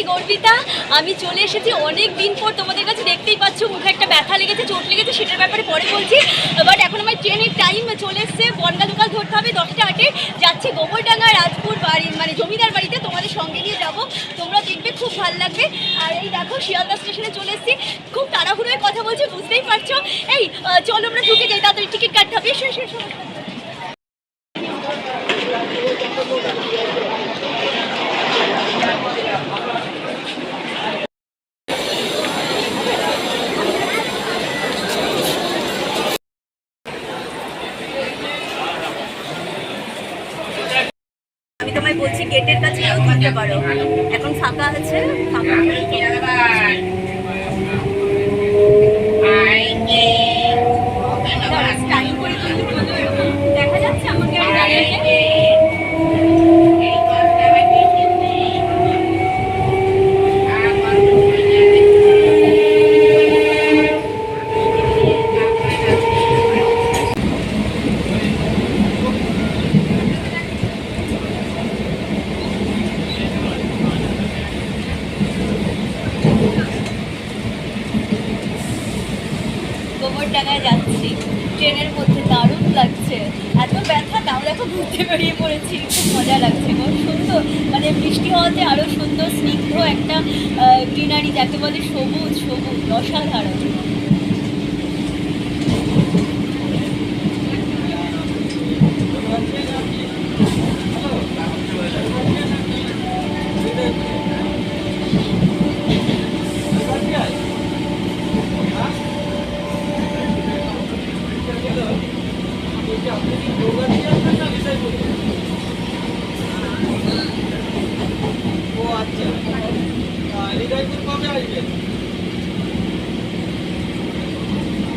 আমি গর্বিতা, আমি চলে এসেছি অনেক দিন পর তোমাদের কাছে দেখতেই পাচ্ছ, মুখে একটা ব্যথা লেগেছে, চোট লেগেছে, সেটার ব্যাপারে পরে বলছি। বাট এখন আমার ট্রেনের টাইম চলে এসছে, বনগা লোকাল ধরতে হবে, দশটা আটে যাচ্ছি গোবরডাঙ্গা, রাজপুর বাড়ি মানে জমিদার বাড়িতে তোমাদের সঙ্গে নিয়ে যাব। তোমরা দেখবে, খুব ভালো লাগবে। আর এই দেখো, শিয়ালদা স্টেশনে চলে এসেছি। খুব তাড়াহুড়োয় কথা বলছি, বুঝতেই পারছ। এই চলো আমরা ঢুকে যাই, তাড়াতাড়ি টিকিট কাটতে হবে এসো এসো এসো আমি তোমায় বলছি গেটের কেউ এখন ফাঁকা আছে ফাঁকা ঘুরতে পড়েছি, খুব মজা লাগছে খুব সুন্দর মানে বৃষ্টি হওয়াতে আরও সুন্দর, স্নিগ্ধ একটা গ্রিনারি, যাকে বলে সবুজ সবুজ, অসাধারণ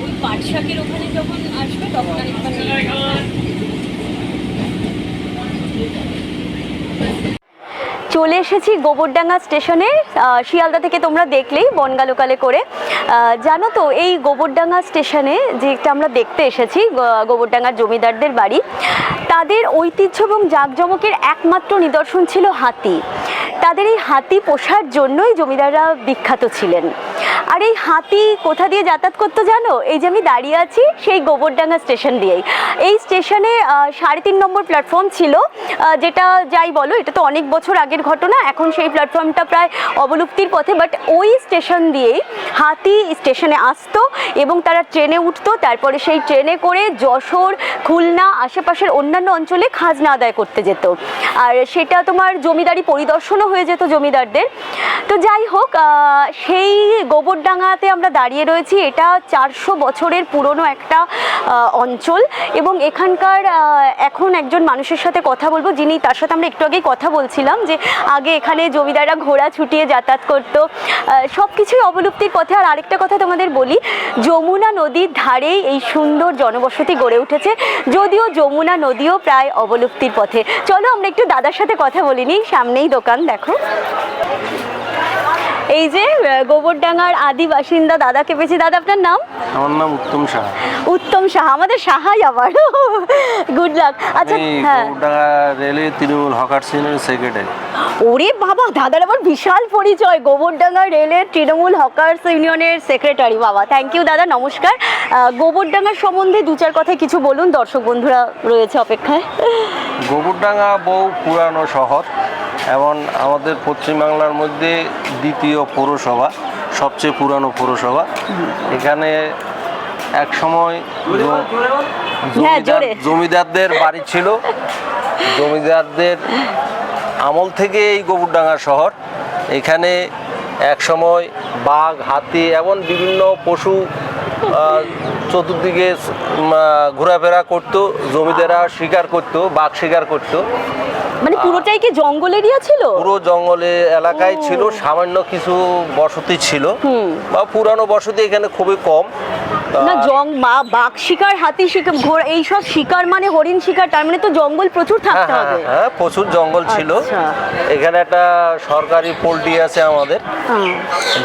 ওই পাট শাকের ওখানে যখন আসবে তখন আরেকবার নিয়ে নেব। চলে এসেছি গোবরডাঙ্গা স্টেশনে শিয়ালদা থেকে তোমরা দেখলেই বনগা লোকালে করে জানো তো, এই গোবরডাঙ্গা স্টেশনে যেটা আমরা দেখতে এসেছি গোবরডাঙ্গার জমিদারদের বাড়ি, তাদের ঐতিহ্য এবং জাঁকজমকের একমাত্র নিদর্শন ছিল হাতি। তাদের এই হাতি পোষার জন্যই জমিদাররা বিখ্যাত ছিলেন। আর এই হাতি কোথা দিয়ে যাতায়াত করতো জানো? এই যে আমি দাঁড়িয়ে আছি সেই গোবরডাঙ্গা স্টেশন দিয়েই। এই স্টেশনে সাড়ে তিন নম্বর প্ল্যাটফর্ম ছিল যেটা যাই বলো, এটা তো অনেক বছর আগের ঘটনা, এখন সেই প্ল্যাটফর্মটা প্রায় অবলুপ্তির পথে বাট ওই স্টেশন দিয়েই হাতি স্টেশনে আসতো এবং তারা ট্রেনে উঠতো, তারপরে সেই ট্রেনে করে যশোর, খুলনা, আশেপাশের অন্যান্য অঞ্চলে খাজনা আদায় করতে যেত। আর সেটা তোমার জমিদারি পরিদর্শনও হয়ে যেত জমিদারদের। তো যাই হোক সেই গোবরডাঙ্গাতে আমরা দাঁড়িয়ে রয়েছি। এটা চারশো বছরের পুরনো একটা অঞ্চল এবং এখানকার এখন একজন মানুষের সাথে কথা বলব যিনি তার সাথে আমরা একটু আগেই কথা বলছিলাম যে আগে এখানে জমিদাররা ঘোড়া ছুটিয়ে যাতায়াত করতো। সব কিছুই অবলুপ্তির পথে। আর আরেকটা কথা তোমাদের বলি, যমুনা নদীর ধারেই এই সুন্দর জনবসতি গড়ে উঠেছে। যদিও যমুনা নদীও প্রায় অবলুপ্তির পথে। চলো আমরা একটু দাদার সাথে কথা বলিনি সামনেই দোকান, দেখো। এই যে গোবরডাঙ্গার আদি বাসিন্দা দাদাকে পেয়েছি। দাদা আপনার নাম? আমার নাম উত্তম সাহা। উত্তম সাহা আমাদের সাহাই আবার। গুড লাক আচ্ছা হ্যাঁ। গৌরডাঙ্গা রেলে তৃণমূল হকার্স ইউনিয়নের সেক্রেটারি। ওরে বাবা দাদার আবার বিশাল পরিচয়। গোবরডাঙ্গা রেলের তৃণমূল হকার্স ইউনিয়নের সেক্রেটারি বাবা। থ্যাংক ইউ দাদা নমস্কার। আহ, গোবরডাঙ্গা সম্বন্ধে দু চার কথা কিছু বলুন। দর্শক বন্ধুরা রয়েছে অপেক্ষায়। গোবরডাঙ্গা বহু পুরানো শহর। এবং আমাদের পশ্চিমবাংলার মধ্যে দ্বিতীয় পৌরসভা সবচেয়ে পুরানো পৌরসভা। এখানে এক সময় হ্যাঁ। জমিদারদের বাড়ি ছিল। জমিদারদের আমল থেকে এই গোবরডাঙ্গা শহর। এখানে এক সময় বাঘ হাতি এবং বিভিন্ন পশু চতুর্দিকে ঘোরাফেরা করতো জমিদেরা শিকার করতো বাঘ শিকার করতো। মানে পুরোটাই কি জঙ্গল এরিয়া ছিল? পুরো জঙ্গলে এলাকায় ছিল সামান্য কিছু বসতি ছিল। বা পুরানো বসতি এখানে খুবই কম। না জং মা বাঘ শিকার হাতি শিকার ঘোড়া এইসব শিকার মানে হরিণ শিকার তার মানে তো জঙ্গল প্রচুর হ্যাঁ থাকতে হ্যাঁ হবে। হ্যাঁ প্রচুর জঙ্গল ছিল। আচ্ছা। এখানে একটা সরকারি পোল্ট্রি আছে আমাদের হ্যাঁ।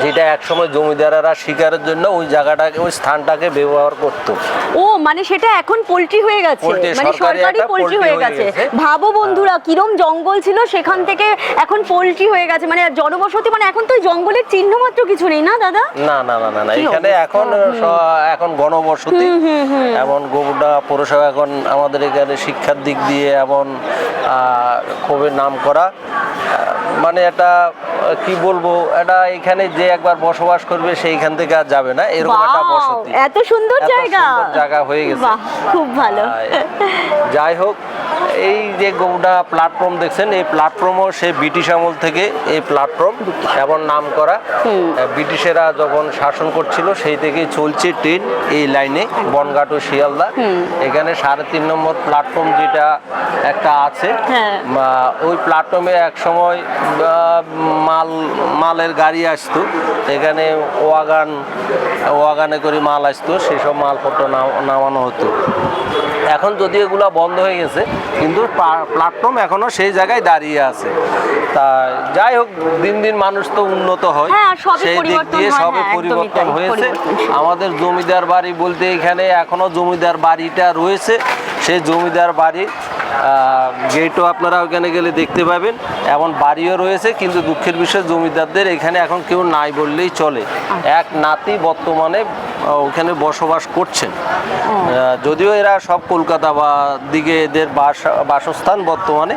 যেটা একসময় জমিদারেরা শিকারের জন্য ওই জায়গাটাকে ওই স্থানটাকে ব্যবহার করতো। ও মানে সেটা এখন পোল্ট্রি হয়ে গেছে। মানে সরকারি পোল্ট্রি হয়ে গেছে। ভাবো বন্ধুরা কিরম জঙ্গল ছিল সেখান থেকে এখন পোল্ট্রি হয়ে গেছে। মানে জনবসতি মানে এখন তো জঙ্গলের চিহ্ন মাত্র কিছু নেই না দাদা? না না না না এখানে এখন এখন গণবসতি এমন গোবরডা পৌরসভা এখন আমাদের এখানে শিক্ষার দিক দিয়ে এমন খুবই নাম করা মানে এটা কি বলব এটা এখানে যে একবার বসবাস করবে সেইখান থেকে আর যাবে না এরকম একটা বসতি। এত সুন্দর জায়গা। জায়গা হয়ে গেছে। খুব ভালো। যাই হোক এই যে গোবরডা প্ল্যাটফর্ম দেখছেন এই প্ল্যাটফর্মও সে ব্রিটিশ আমল থেকে এই প্ল্যাটফর্ম এমন নাম করা ব্রিটিশেরা যখন শাসন করছিল সেই থেকেই চলছে ট্রেন এই লাইনে বনগাঁ টু শিয়ালদা। এখানে সাড়ে তিন নম্বর প্ল্যাটফর্ম যেটা একটা আছে হ্যাঁ। ওই প্ল্যাটফর্মে এক সময় মাল মালের গাড়ি আসতো। এখানে ওয়াগান ওয়াগানে করে মাল আসতো সেসব মালপত্র নামানো হতো। এখন যদি এগুলা বন্ধ হয়ে গেছে কিন্তু প্ল্যাটফর্ম এখনও সেই জায়গায় দাঁড়িয়ে আছে। তা যাই হোক দিন দিন মানুষ তো উন্নত হয়। হ্যাঁ, সেই দিক দিয়ে সবে হ্যাঁ, পরিবর্তন হয়েছে। আমাদের জমিদার বাড়ি বলতে এখানে এখনও জমিদার বাড়িটা রয়েছে। সেই জমিদার বাড়ি গেটও আপনারা ওখানে গেলে দেখতে পাবেন। এমন বাড়িও রয়েছে কিন্তু দুঃখের বিষয় জমিদারদের এখানে এখন কেউ নাই বললেই চলে। এক নাতি বর্তমানে ওখানে বসবাস করছেন। যদিও এরা সব কলকাতা বা দিকে এদের বাসা বাসস্থান বর্তমানে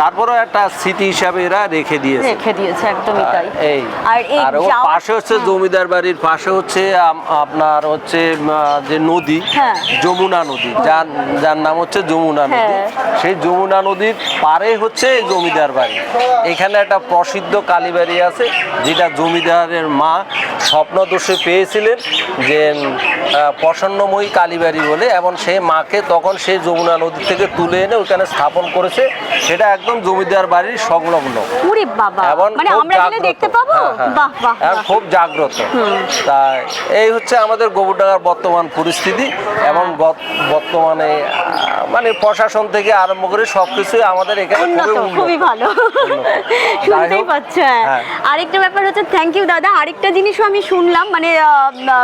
তারপরেও একটা স্মৃতি হিসাবে এরা রেখে দিয়েছে। রেখে দিয়েছে একদমই তাই। এই আর ওর পাশে হচ্ছে জমিদার বাড়ির পাশে হচ্ছে আপনার হচ্ছে যে নদী হ্যাঁ। যমুনা নদী যার যার নাম হচ্ছে যমুনা নদী। হ্যাঁ। সেই যমুনা নদীর পারে হচ্ছে জমিদার বাড়ি। এখানে একটা প্রসিদ্ধ কালীবাড়ি আছে যেটা জমিদারের মা স্বপ্নদোষে পেয়েছিলেন যে প্রসন্নময়ী কালীবাড়ি বলে এবং সেই মাকে তখন সেই যমুনা নদী থেকে তুলে এনে ওখানে স্থাপন করেছে। সেটা একদম জমিদার বাড়ির সংলগ্ন। এবং মানে খুব জাগ্রত। হ্যাঁ, হ্যাঁ। খুব জাগ্রত। তাই এই হচ্ছে আমাদের গোবরডাঙ্গার বর্তমান পরিস্থিতি এবং বর্তমানে মানে প্রশাসন থেকে আরম্ভ করে সবকিছুই আমাদের এখানে খুবই ভালো। শুনতেই হোক, পাচ্ছ হ্যাঁ। আরেকটা ব্যাপার হচ্ছে থ্যাংক ইউ দাদা। আরেকটা জিনিসও আমি শুনলাম মানে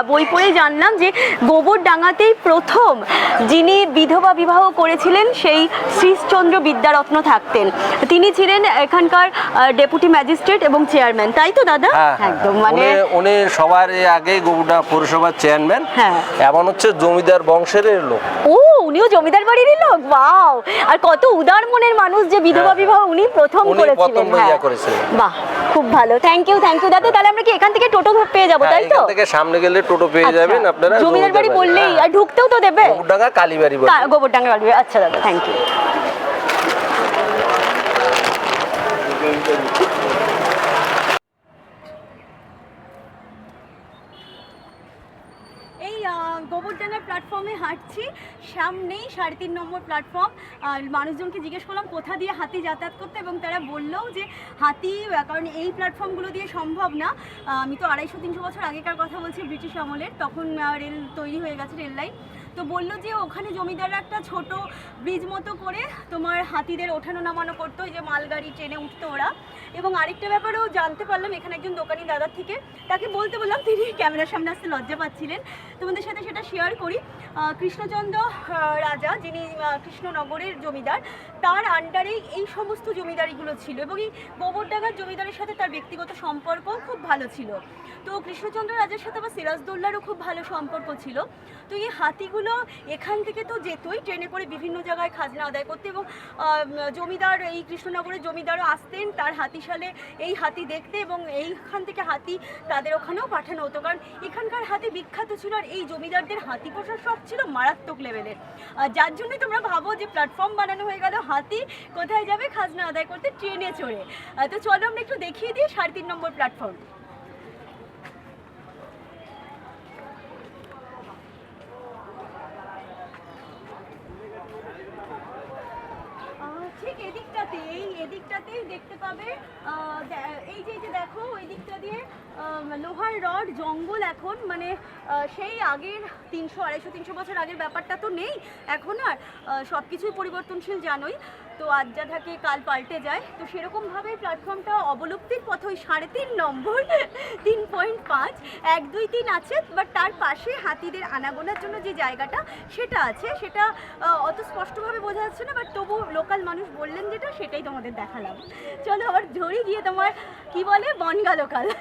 বই পড়ে জানলাম যে গোবর ডাঙ্গাতেই প্রথম যিনি বিধবা বিবাহ করেছিলেন সেই শ্রীশচন্দ্র বিদ্যারত্ন থাকতেন। তিনি ছিলেন এখানকার ডেপুটি ম্যাজিস্ট্রেট এবং চেয়ারম্যান। তাই তো দাদা? হ্যাঁ, হ্যাঁ, একদম হ্যাঁ। মানে উনি- সবার আগে গোবরডা পৌরসভার চেয়ারম্যান। হ্যাঁ। এমন হচ্ছে জমিদার বংশের লোক। ও উনিও জমিদার বাড়িরই লোক? ওয়াও! আর কত উদার মনের মানুষ যে বিধবা বিবাহ উনি প্রথম। করেছিলেন। বাহ! খুব ভালো। থ্যাংক ইউ থ্যাংক ইউ দাদা তাহলে আমরা কি এখান থেকে টোটো পেয়ে যাব হ্যাঁ, তাই তো? থেকে সামনে গেলে টোটো পেয়ে আচ্ছা, যাবেন আপনারা জমিদার বাড়ি বললেই আর ঢুকতেও তো দেবে? গোবরডাঙ্গা কালীবাড়ি গোবরডাঙ্গা কালীবাড়ি। আচ্ছা দাদা থ্যাংক ইউ এই আহ, গোবরডাঙ্গার প্ল্যাটফর্মে হাঁটছি। সামনেই সাড়ে তিন নম্বর প্ল্যাটফর্ম। মানুষজনকে জিজ্ঞেস করলাম, কোথা দিয়ে হাতি যাতায়াত করতে? এবং তারা বলল যে, হাতি কারণ এই প্ল্যাটফর্মগুলো দিয়ে সম্ভব না। আমি তো আড়াইশো, তিনশো বছর আগেকার কথা বলছি ব্রিটিশ আমলের। তখন রেল তৈরি হয়ে গেছে, রেল লাইন। তো বলল যে ওখানে জমিদাররা একটা ছোট ব্রিজ মতো করে তোমার হাতিদের ওঠানো নামানো করতো ওই যে মালগাড়ি, ট্রেনে উঠতো ওরা। এবং আরেকটা ব্যাপারেও জানতে পারলাম, এখানে একজন দোকানি দাদার থেকে, তাকে বলতে বললাম, তিনি ক্যামেরার সামনে আসতে লজ্জা পাচ্ছিলেন। তোমাদের সাথে সেটা শেয়ার করি। কৃষ্ণচন্দ্র রাজা, যিনি কৃষ্ণনগরের জমিদার, তার আন্ডারেই এই সমস্ত জমিদারিগুলো ছিল এবং এই গোবরডাঙ্গার জমিদারের সাথে তার ব্যক্তিগত সম্পর্ক খুব ভালো ছিল। তো কৃষ্ণচন্দ্র রাজার সাথে আবার সিরাজদৌল্লারও খুব ভালো সম্পর্ক ছিল। তো এই হাতিগুলো এখান থেকে তো যেতই ট্রেনে করে বিভিন্ন জায়গায় খাজনা আদায় করতে এবং জমিদার, এই কৃষ্ণনগরের জমিদারও আসতেন তার হাতিশালে, এই হাতি দেখতে এবং এইখান থেকে হাতি তাদের ওখানেও পাঠানো হতো। কারণ এখানকার হাতি বিখ্যাত ছিল আর এই জমিদারদের হাতি পোষার শখ ছিল মারাত্মক লেভেলের যার জন্যই তোমরা ভাবো যে প্ল্যাটফর্ম বানানো হয়ে গেল, হাতি কোথায় যাবে খাজনা আদায় করতে, ট্রেনে চড়ে। তো চলো আমরা একটু দেখিয়ে দিই সাড়ে তিন নম্বর প্ল্যাটফর্ম আহ, ঠিক এদিকটাতে এই এদিকটাতেই দেখতে পাবে আহ, দে- এই যে এই যে দেখো ওই দিকটা দিয়ে আম, লোহার রড জঙ্গল এখন মানে আহ, সেই আগের তিনশো, আড়াইশো, তিনশো বছর আগের ব্যাপারটা তো নেই। এখন আর সব কিছুই পরিবর্তনশীল জানোই। তো আজ যা থাকে কাল পাল্টে যায়। তো সেরকমভাবে প্ল্যাটফর্মটা অবলুপ্তির পথে ওই সাড়ে তিন নম্বর, তিন পয়েন্ট পাঁচ, এক, দুই, তিন আছে। বাট তার পাশে হাতিদের আনাগোনার জন্য যে জায়গাটা, সেটা আছে। সেটা অত স্পষ্টভাবে বোঝা যাচ্ছে না বাট তবু লোকাল মানুষ বললেন যেটা, সেটাই তোমাদের দেখালাম। চলো আবার ঝড়ি গিয়ে তোমার, কি বলে? বনগা লোকাল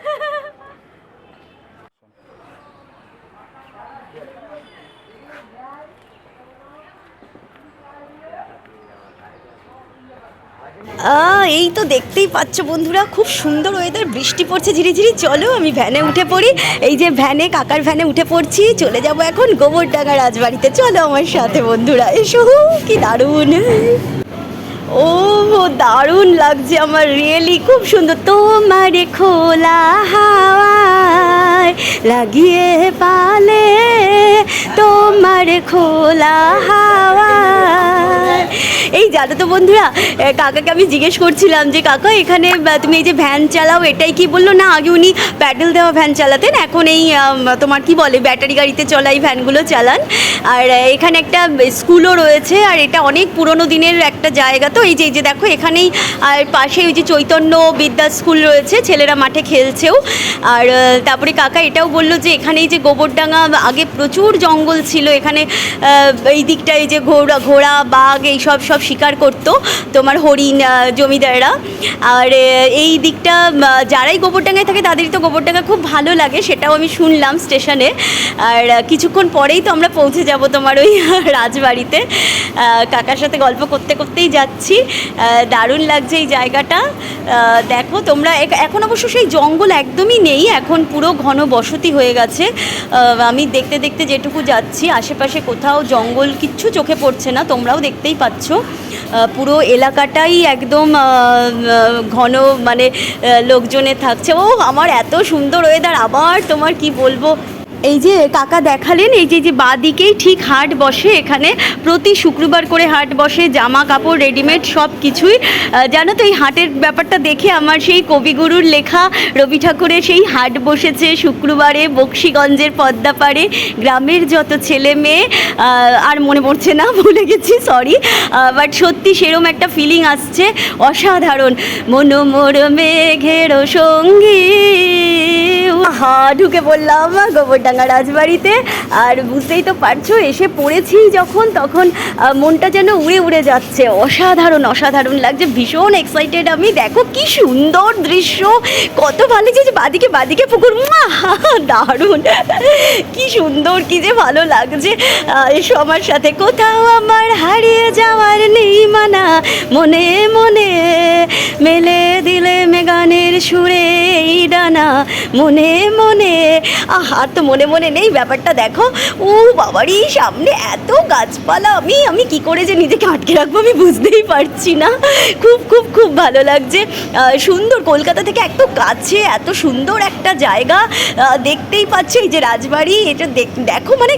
এই তো দেখতেই পাচ্ছ বন্ধুরা, খুব সুন্দর ওয়েদার বৃষ্টি পড়ছে ঝিরিঝিরি চলো আমি ভ্যানে উঠে পড়ি। এই যে ভ্যানে কাকার ভ্যানে উঠে পড়ছি, চলে যাব এখন গোবরডাঙ্গা রাজবাড়িতে। চলো আমার সাথে বন্ধুরা, এসো, কি দারুণ। ও দারুণ লাগছে আমার রিয়েলি খুব সুন্দর। তোমার খোলা হাওয়ায় লাগিয়ে পালে, তোমার খোলা হাওয়ায় এই জানো তো বন্ধুরা কাকাকে আমি জিজ্ঞেস করছিলাম যে, কাকা, এখানে তুমি এই যে ভ্যান চালাও, এটাই কি? বলল, না, আগে উনি প্যাডেল দেওয়া ভ্যান চালাতেন, এখন এই তোমার কি বলে, ব্যাটারি গাড়িতে চলা এই ভ্যানগুলো চালান। আর এখানে একটা স্কুলও রয়েছে, আর এটা অনেক পুরনো দিনের একটা জায়গা তো, এই যে এই যে দেখো, এখানেই, আর পাশে ওই যে চৈতন্য বিদ্যা স্কুল রয়েছে, ছেলেরা মাঠে খেলছেও। আর তারপরে কাকা এটাও বলল যে, এখানে এই যে গোবরডাঙ্গা, আগে প্রচুর জঙ্গল ছিল, এখানে এই দিকটায় যে ঘোড়া ঘোড়া, বাঘ এই সব সব শিকার করতো তোমার হরিণ জমিদাররা। আর এই দিকটা যারাই গোবরডাঙ্গায় থাকে, তাদেরই তো গোবরডাঙ্গা খুব ভালো লাগে, সেটাও আমি শুনলাম স্টেশনে। আর কিছুক্ষণ পরেই তো আমরা পৌঁছে যাব তোমার ওই রাজবাড়িতে। কাকার সাথে গল্প করতে করতেই যাচ্ছি। দারুণ লাগছে এই জায়গাটা। দেখো তোমরা, এখ- এখন অবশ্য সেই জঙ্গল একদমই নেই, এখন পুরো ঘন বসতি হয়ে গেছে। আমি দেখতে দেখতে যেটুকু যাচ্ছি, আশেপাশে কোথাও জঙ্গল কিচ্ছু চোখে পড়ছে না, তোমরাও দেখতেই পাচ্ছ। পুরো এলাকাটাই একদম ঘন মানে লোকজনে থাকছে। ও, আমার এত সুন্দর ওয়েদার আবার তোমার কি বলব? এই যে কাকা দেখালেন, এই যে যে বাদিকেই ঠিক হাট বসে, এখানে প্রতি শুক্রবার করে হাট বসে, জামা কাপড় রেডিমেড সব কিছুই। জানো তো এই হাটের ব্যাপারটা দেখে আমার সেই কবিগুরুর লেখা, রবি ঠাকুরের সেই হাট বসেছে শুক্রবারে, বক্সিগঞ্জের পদ্মাপাড়ে, গ্রামের যত ছেলে মেয়ে আর মনে পড়ছে না, ভুলে গেছি সরি বাট সত্যি সেরম একটা ফিলিং আসছে, অসাধারণ। মনোমোর মেঘের সঙ্গী। হা ঢুকে পড়লাম গোবরডাঙ্গা রাজবাড়িতে। আর বুঝতেই তো পারছ, এসে পড়েছি যখন, তখন মনটা যেন উড়ে উড়ে যাচ্ছে। অসাধারণ অসাধারণ লাগছে, ভীষণ এক্সাইটেড আমি। দেখো কি সুন্দর দৃশ্য, কত ভালো লাগছে যে বাদিকে বাদিকে পুকুর মা দারুণ। কি সুন্দর, কি যে ভালো লাগছে। এসো আমার সাথে, কোথাও আমার হারিয়ে যাওয়ার নেই মানা। মনে মনে, মেলে দিলে মেগানের সুরে এই ডানা। মনে মনে আহ, আর তো মনে মনে নেই ব্যাপারটা, দেখো। ও বাবারই সামনে এত গাছপালা। আমি আমি কি করে যে নিজেকে আটকে রাখব আমি বুঝতেই পারছি না। খুব খুব খুব ভালো লাগছে। সুন্দর কলকাতা থেকে এত কাছে, এত সুন্দর একটা জায়গা। দেখতেই পাচ্ছি এই যে রাজবাড়ি, এটা দেখ- মানে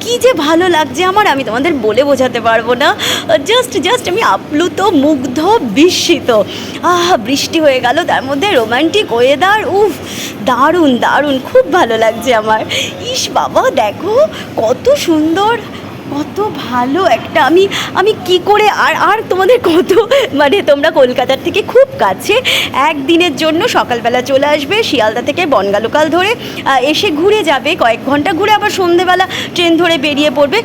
কি যে ভালো লাগছে আমার, আমি তোমাদের বলে বোঝাতে পারব না। জাস্ট জাস্ট আমি আপ্লুত, মুগ্ধ, বিস্মিত। আহ, বৃষ্টি হয়ে গেল, তার মধ্যে রোমান্টিক ওয়েদার উফ দারুণ দারুণ খুব ভালো লাগছে আমার। ইস বাবা দেখো কত সুন্দর কত ভালো একটা, আমি আমি কি করে আর আর তোমাদের কত মানে তোমরা কলকাতার থেকে খুব কাছে। একদিনের জন্য সকালবেলা চলে আসবে শিয়ালদা থেকে বনগালোকাল ধরে। এসে ঘুরে যাবে, কয়েক ঘণ্টা ঘুরে আবার সন্ধেবেলা ট্রেন ধরে বেরিয়ে পড়বে।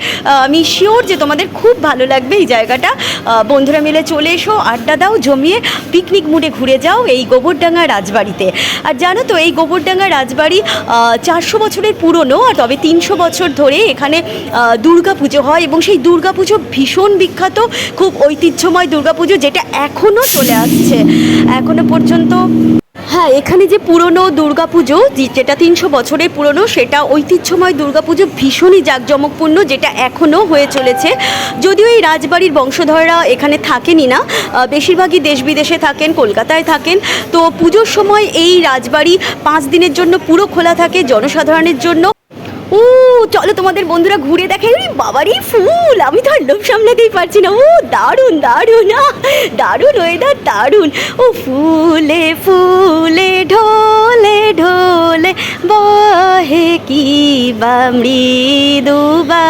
আমি শিওর যে তোমাদের খুব ভালো লাগবে এই জায়গাটা। বন্ধুরা মিলে চলে এসো, আড্ডা দাও, জমিয়ে পিকনিক মুডে ঘুরে যাও এই গোবরডাঙ্গা রাজবাড়িতে। আর জানো তো, এই গোবরডাঙ্গা রাজবাড়ি চারশো বছরের পুরনো আর তবে তিনশো বছর ধরে এখানে দুর্গা পুজো হয় এবং সেই দুর্গা পুজো ভীষণ বিখ্যাত, খুব ঐতিহ্যময় দুর্গা পুজো যেটা এখনও চলে আসছে। এখনও পর্যন্ত হ্যাঁ এখানে যে পুরনো দুর্গাপুজো যেটা তিনশো বছরের পুরনো, সেটা ঐতিহ্যময় দুর্গাপুজো ভীষণই জাঁকজমকপূর্ণ যেটা এখনও হয়ে চলেছে। যদিও এই রাজবাড়ির বংশধররা এখানে থাকেনই না বেশিরভাগই দেশ বিদেশে থাকেন, কলকাতায় থাকেন। তো পুজোর সময় এই রাজবাড়ি পাঁচ দিনের জন্য পুরো খোলা থাকে, জনসাধারণের জন্য। ও, চলো তোমাদের বন্ধুরা ঘুরে দেখে বাবারই ফুল! আমি তো আর লোভ সামলাতেই পারছি না। ও, দারুণ দারুণ দারুণ ওয়েদার দারুণ। ও, ফুলে ফুলে, ঢোলে ঢোলে, বহে কি বা মৃদুবা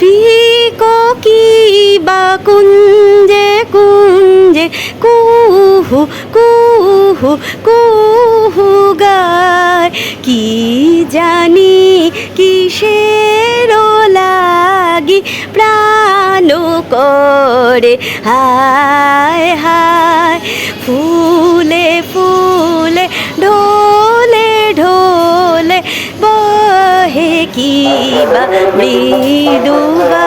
কি বা কুঞ্জে কুঞ্জে, কুহু কুহু কুহু গায়। কি জানি কিসের লাগি প্রাণ করে? হায় হায়, ফুলে ফুলে, ঢোলে ঢোলে বহে কি বা মৃদুবার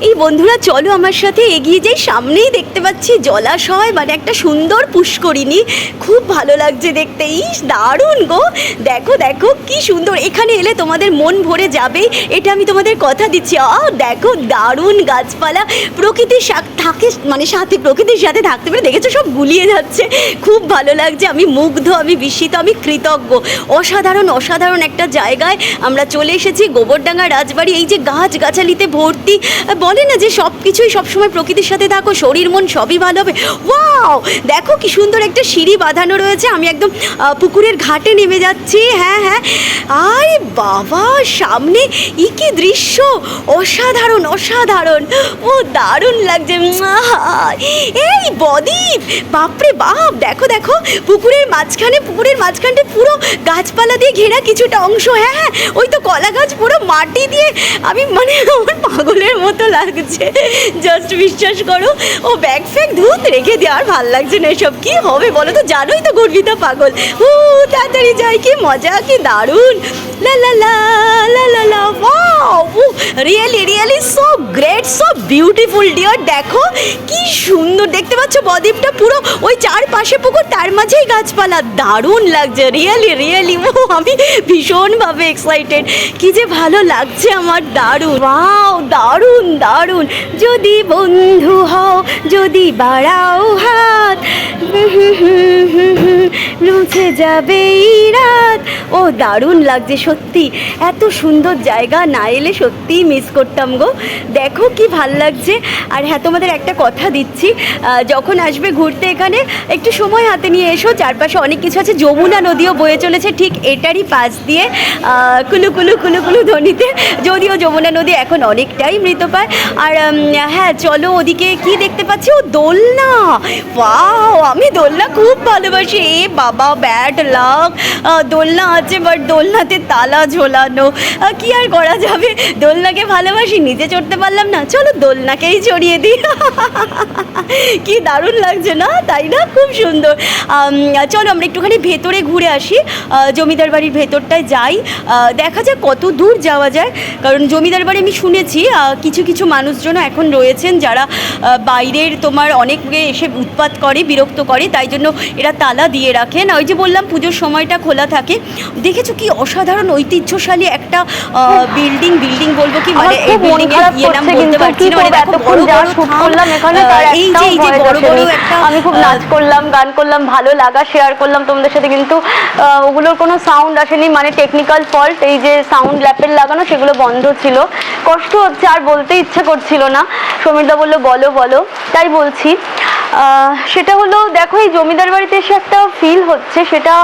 এই বন্ধুরা, চলো আমার সাথে এগিয়ে যাই। সামনেই দেখতে পাচ্ছি জলাশয় মানে একটা সুন্দর পুষ্করিণী। খুব ভালো লাগছে দেখতে। ইস, দারুণ গো। দেখো দেখো, কি সুন্দর। এখানে এলে তোমাদের মন ভরে যাবে। এটা আমি তোমাদের কথা দিচ্ছি। আ, দেখো, দারুণ গাছপালা। প্রকৃতির থাকে মানে সাথে, প্রকৃতির সাথে থাকতে পেরে দেখেছ, সব গুলিয়ে যাচ্ছে। খুব ভালো লাগছে। আমি মুগ্ধ, আমি বিস্মিত, আমি কৃতজ্ঞ। অসাধারণ অসাধারণ একটা জায়গায় আমরা চলে এসেছি। গোবরডাঙ্গা রাজবাড়ি, এই যে গাছ গাছালিতে ভর্তি বলে না যে সব কিছুই সবসময় প্রকৃতির সাথে থাকো, শরীর, মন সবই ভালো হবে। ওয়াও দেখো কি সুন্দর একটা সিঁড়ি বাঁধানো রয়েছে। আমি একদম পুকুরের ঘাটে নেমে যাচ্ছি। হ্যাঁ হ্যাঁ। আরে বাবা, সামনে ই কি দৃশ্য! অসাধারণ অসাধারণ। ও, দারুণ লাগছে! এই বদ্বীপ! বাপরে বাপ! দেখো দেখো, পুকুরের মাঝখানে, পুকুরের মাঝখানটা পুরো গাছপালা দিয়ে ঘেরা কিছুটা অংশ। হ্যাঁ হ্যাঁ। ওই তো কলা গাছ পুরো মাটি দিয়ে। আমি মানে আমার পাগলের মতো লাগছে জাস্ট বিশ্বাস করো, ও ব্যাগ ফ্যাগ ধুত রেখে দিয়ে আর ভালো লাগছে না এসব। কি হবে বলো তো? জানোই তো গর্বিতা পাগল। ও তাড়াতাড়ি যাই, কি মজা, কি দারুণ। লা লা লা লা লা লা wow really really so great so beautiful dear দেখো, কি সুন্দর। দেখতে পাচ্ছ বদ্বীপটা পুরো ওই চারপাশে পুকুর, তার মাঝেই গাছপালা। দারুণ লাগছে রিয়েলি রিয়েলি ও, আমি ভীষণভাবে এক্সাইটেড কি যে ভালো লাগছে আমার, দারুণ। ওয়াও দারুণ। দারুণ। যদি বন্ধু হও যদি বাড়াও হাত। মুছে যাবে এই রাত ও দারুণ লাগছে সত্যি। এত সুন্দর জায়গা না এলে সত্যিই মিস করতাম গো। দেখো কি ভালো লাগছে। আর হ্যাঁ তোমাদের একটা কথা দিচ্ছি। যখন আসবে ঘুরতে এখানে, একটু সময় হাতে নিয়ে এসো। চারপাশে অনেক কিছু আছে। যমুনা নদীও বয়ে চলেছে ঠিক এটারই পাশ দিয়ে। কুলু কুলু কুলু কুলু ধ্বনিতে। যদিও যমুনা নদী এখন অনেকটাই মৃত পায় আর হ্যাঁ চলো ওদিকে কি দেখতে পাচ্ছি? ও দোলনা। ওয়াও, আমি দোলনা খুব ভালোবাসি। এ বাবা, ব্যাড লাক। দোলনা আছে বাট দোলনাতে তালা ঝোলানো। কি আর করা যাবে? দোলনাকে ভালোবাসি, নিজে চড়তে পারলাম না। চলো দোলনাকেই চড়িয়ে দিই। কি দারুণ লাগছে না? তাই না? খুব সুন্দর। চলো আমরা একটুখানি ভেতরে ঘুরে আসি। জমিদার বাড়ির ভেতরটায় যাই। দেখা যাক কত দূর যাওয়া যায়। কারণ জমিদার বাড়ি আমি শুনেছি কিছু কিছু মানুষজন এখন রয়েছেন যারা বাইরের তোমার অনেক এসে উৎপাত করে, বিরক্ত করে। তাই জন্য এরা তালা দিয়ে রাখেন ওই যে বললাম পুজোর সময়টা খোলা থাকে। দেখেছ কি অসাধারণ ঐতিহ্যশালী একটা বিল্ডিং বিল্ডিং বলব কি মানে এই বিল্ডিং এর ইয়ে নাম বলতে পারছি না মানে করব, দেখো এতক্ষণ বড় বড় করলাম এখানে, তার এই যে এই যে বড় বড় একটা আমি খুব নাচ করলাম গান করলাম ভালো লাগা শেয়ার করলাম তোমাদের সাথে কিন্তু ওগুলোর কোনো সাউন্ড আসেনি মানে টেকনিক্যাল ফল্ট এই যে সাউন্ড ল্যাপের লাগানো সেগুলো বন্ধ ছিল। কষ্ট হচ্ছে আর বলতে ইচ্ছে করছিল না। সমীরদা বলল বলো বলো তাই বলছি। সেটা হলো, দেখো, এই জমিদার বাড়িতে এসে একটা ফিল হচ্ছে। সেটা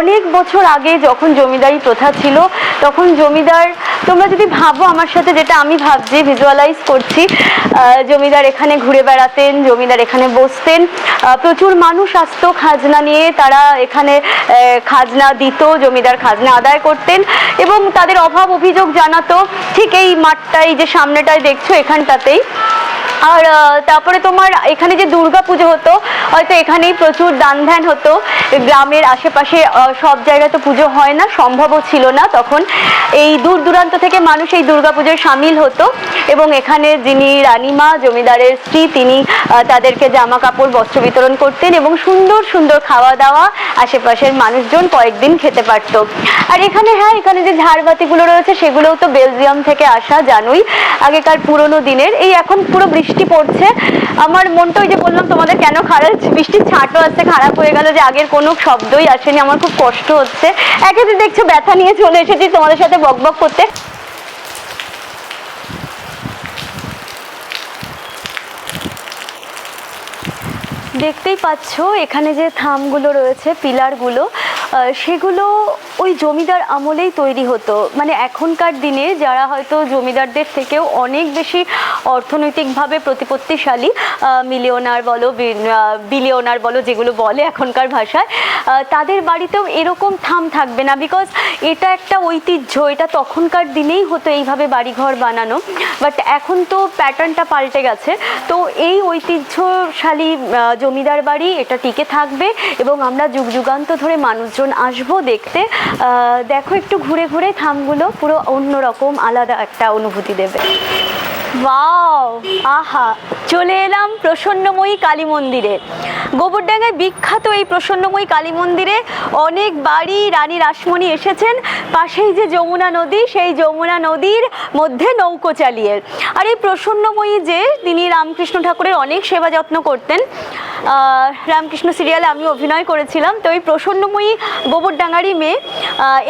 অনেক বছর আগে যখন জমিদারি প্রথা ছিল, তখন জমিদার তোমরা যদি ভাবো আমার সাথে যেটা আমি ভাবছি ভিজুয়ালাইজ করছি জমিদার এখানে ঘুরে বেড়াতেন, জমিদার এখানে বসতেন প্রচুর মানুষ আসতো খাজনা নিয়ে, তারা এখানে খাজনা দিত, জমিদার খাজনা আদায় করতেন এবং তাদের অভাব অভিযোগ জানাতো। ঠিক এই মাঠটাই, যে সামনেটায় দেখছ এখানটাতেই। আর তারপরে তোমার এখানে যে দুর্গা পুজো হতো, হয়তো এখানেই প্রচুর দান ধ্যান হতো। গ্রামের আশেপাশে সব জায়গায় তো পুজো হয় না, সম্ভবও ছিল না তখন। এই দূর দূরান্ত থেকে মানুষ এই দুর্গাপুজোয় সামিল হতো এবং এখানে যিনি রানীমা, জমিদারের স্ত্রী, তিনি তাদেরকে জামা কাপড় বস্ত্র বিতরণ করতেন এবং সুন্দর সুন্দর খাওয়া দাওয়া আশেপাশের মানুষজন কয়েকদিন খেতে পারত। আর এখানে হ্যাঁ এখানে যে ঝাড়বাতিগুলো রয়েছে সেগুলোও তো বেলজিয়াম থেকে আসা জানুই, আগেকার পুরনো দিনের। এই এখন পুরো বৃষ্টি পড়ছে। আমার মনটা ওই যে বললাম তোমাদের কেন খারাপ, বৃষ্টির ছাঁটও আসতে খারাপ হয়ে গেল যে আগের কোনো শব্দই আসেনি, আমার খুব কষ্ট হচ্ছে। একে দেখছ, ব্যথা নিয়ে চলে এসেছি তোমাদের সাথে বকবক করতে। দেখতেই পাচ্ছ, এখানে যে থামগুলো রয়েছে, পিলারগুলো সেগুলো ওই জমিদার আমলেই তৈরি হতো। মানে এখনকার দিনে যারা হয়তো জমিদারদের থেকেও অনেক বেশি অর্থনৈতিকভাবে প্রতিপত্তিশালী মিলিয়নার বলো বিলিয়নার বলো, যেগুলো বলে এখনকার ভাষায় তাদের বাড়িতেও এরকম থাম থাকবে না। বিকজ এটা একটা ঐতিহ্য, এটা তখনকার দিনেই হতো এইভাবে বাড়িঘর বানানো। বাট এখন তো প্যাটার্নটা পাল্টে গেছে। তো এই ঐতিহ্যশালী জমিদার বাড়ি, এটা টিকে থাকবে এবং আমরা যুগ যুগান্ত ধরে মানুষজন আসব দেখতে। দেখো একটু ঘুরে ঘুরে থামগুলো, পুরো অন্যরকম আলাদা একটা অনুভূতি দেবে। ওয়াও আহা, চলে এলাম প্রসন্নময়ী কালী মন্দিরে। গোবরডাঙ্গায় বিখ্যাত এই প্রসন্নময়ী কালী মন্দিরে অনেক বাড়ি রানী রাসমণি এসেছেন। পাশেই যে যমুনা নদী, সেই যমুনা নদীর মধ্যে নৌকো চালিয়ে। আর এই প্রসন্নময়ী যে, তিনি রামকৃষ্ণ ঠাকুরের অনেক সেবা যত্ন করতেন। রামকৃষ্ণ সিরিয়ালে আমি অভিনয় করেছিলাম। তো এই প্রসন্নময়ী গোবরডাঙ্গারই মেয়ে।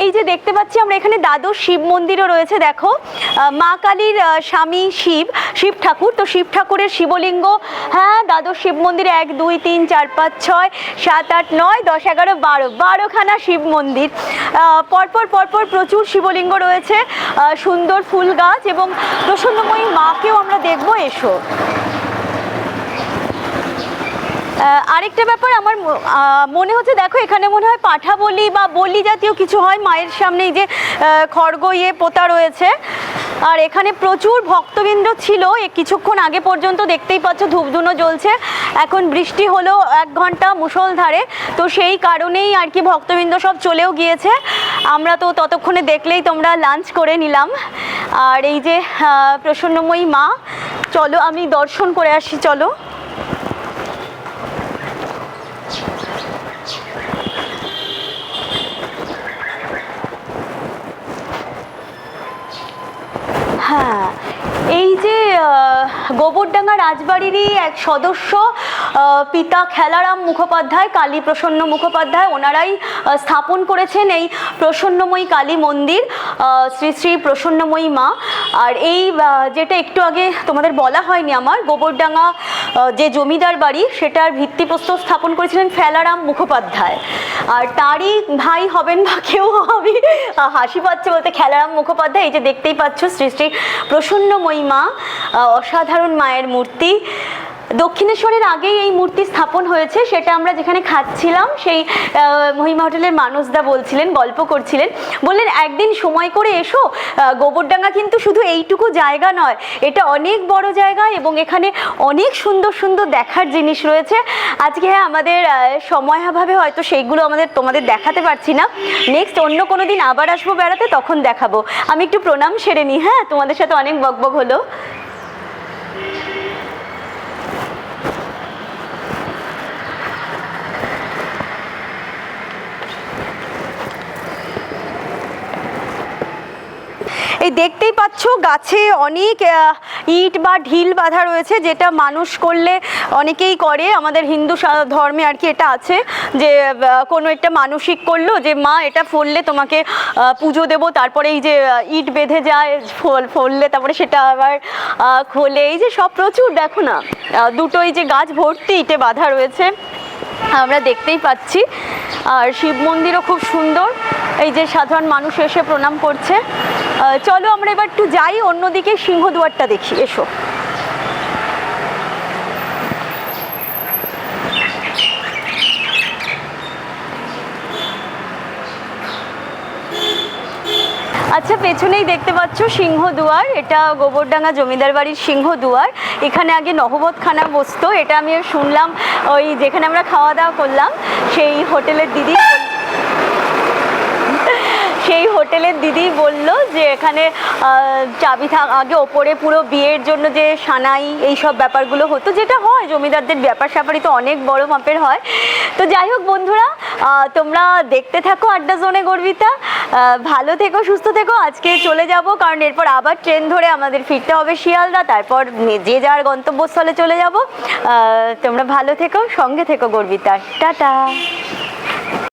এই যে দেখতে পাচ্ছি আমরা এখানে দ্বাদশ শিব মন্দিরও রয়েছে, দেখো। মা কালীর স্বামী শিব। শিব শিব ঠাকুর। তো শিব ঠাকুরের শিবলিঙ্গ হ্যাঁ দ্বাদশ শিব মন্দির এক, দুই, তিন, চার, পাঁচ, ছয়, সাত, আট, নয়, দশ, এগারো, বারো, বারোখানা শিব মন্দির। পরপর পরপর প্রচুর শিবলিঙ্গ রয়েছে। সুন্দর ফুল গাছ এবং প্রসন্নময়ী মাকেও আমরা দেখব, এসো। আরেকটা ব্যাপার আমার মনে হচ্ছে, দেখো, এখানে মনে হয় পাঠা বলি বা বলি জাতীয় কিছু হয় মায়ের সামনে, এই যে খড়গ ইয়ে পোতা রয়েছে। আর এখানে প্রচুর ভক্তবৃন্দ ছিল কিছুক্ষণ আগে পর্যন্ত দেখতেই পাচ্ছ ধূপধুনো জ্বলছে। এখন বৃষ্টি হলো এক ঘণ্টা মুষলধারে, তো সেই কারণেই আর কি ভক্তবৃন্দ সব চলেও গিয়েছে। আমরা তো ততক্ষণে দেখলেই তোমরা লাঞ্চ করে নিলাম। আর এই যে প্রসন্নময়ী মা, চলো আমি দর্শন করে আসি, চলো। হ্যাঁ এই যে আহ, গোবরডাঙ্গা রাজবাড়িরই এক সদস্য পিতা খেলারাম মুখোপাধ্যায় কালী প্রসন্ন মুখোপাধ্যায় ওনারাই স্থাপন করেছেন এই প্রসন্নময়ী কালী মন্দির শ্রী শ্রী প্রসন্নময়ী মা। আর এই যেটা একটু আগে তোমাদের বলা হয়নি আমার গোবরডাঙ্গা যে জমিদার বাড়ি সেটার ভিত্তিপ্রস্তর স্থাপন করেছিলেন ফেলারাম মুখোপাধ্যায়। আর তারই ভাই হবেন বা কেউ হবে হাসি পাচ্ছে বলতে খেলারাম মুখোপাধ্যায় এই যে দেখতেই পাচ্ছ শ্রী শ্রী প্রসন্নময়ী মা আহ, অসাধারণ মায়ের মূর্তি। দক্ষিণেশ্বরের আগেই এই মূর্তি স্থাপন হয়েছে, সেটা আমরা যেখানে খাচ্ছিলাম, সেই মহিমা হোটেলের মানুষদা বলছিলেন, গল্প করছিলেন। বললেন, একদিন সময় করে এসো গোবরডাঙ্গা কিন্তু শুধু এইটুকু জায়গা নয়, এটা অনেক বড় জায়গা এবং এখানে অনেক সুন্দর সুন্দর দেখার জিনিস রয়েছে। আজকে হ্যাঁ আমাদের সময়াভাবে হয়তো সেইগুলো আমাদের তোমাদের দেখাতে পারছি না। নেক্সট অন্য কোনো দিন আবার আসব বেড়াতে, তখন দেখাবো। আমি একটু প্রণাম সেরে নিই হ্যাঁ? তোমাদের সাথে অনেক বকবক হলো। দেখতেই পাচ্ছ গাছে অনেক ইট বা ঢিল বাঁধা রয়েছে, যেটা মানুষ করলে অনেকেই করে। আমাদের হিন্দু ধর্মে আর কি এটা আছে যে কোনো একটা মানসিক করল যে, মা, এটা ফললে তোমাকে পুজো দেব। তারপরে এই যে ইট বেঁধে যায়, ফল, ফললে তারপরে সেটা আবার খোলে। এই যে সব প্রচুর, দেখো না দুটো এই যে গাছ ভর্তি ইটে বাঁধা রয়েছে, আমরা দেখতেই পাচ্ছি। আর শিব মন্দিরও খুব সুন্দর। এই যে সাধারণ মানুষ এসে প্রণাম করছে। চলো আমরা এবার একটু যাই, অন্যদিকে সিংহদুয়ারটা দেখি, এসো। আচ্ছা পেছনেই দেখতে পাচ্ছ সিংহদুয়ার, এটা গোবরডাঙ্গা জমিদার বাড়ির সিংহদুয়ার। এখানে আগে নহবতখানা বসতো, এটা আমি শুনলাম, ওই যেখানে আমরা খাওয়া দাওয়া করলাম, সেই হোটেলের দিদি হোটেলের দিদি বলল যে এখানে চাবি থাক, আগে ওপরে পুরো বিয়ের জন্য যে সানাই এই সব ব্যাপারগুলো হতো, যেটা হয়, জমিদারদের ব্যাপার স্যাপারই তো অনেক বড় মাপের হয়। তো যাই হোক বন্ধুরা তোমরা দেখতে থাকো আড্ডা জোনে গর্বিতা। ভালো থেকো, সুস্থ থেকো। আজকে চলে যাব, কারণ এরপর আবার ট্রেন ধরে আমাদের ফিরতে হবে শিয়ালদা, তারপর যে যার গন্তব্যস্থলে চলে যাব। তোমরা ভালো থেকো, সঙ্গে থেকো গর্বিতা। টাটা।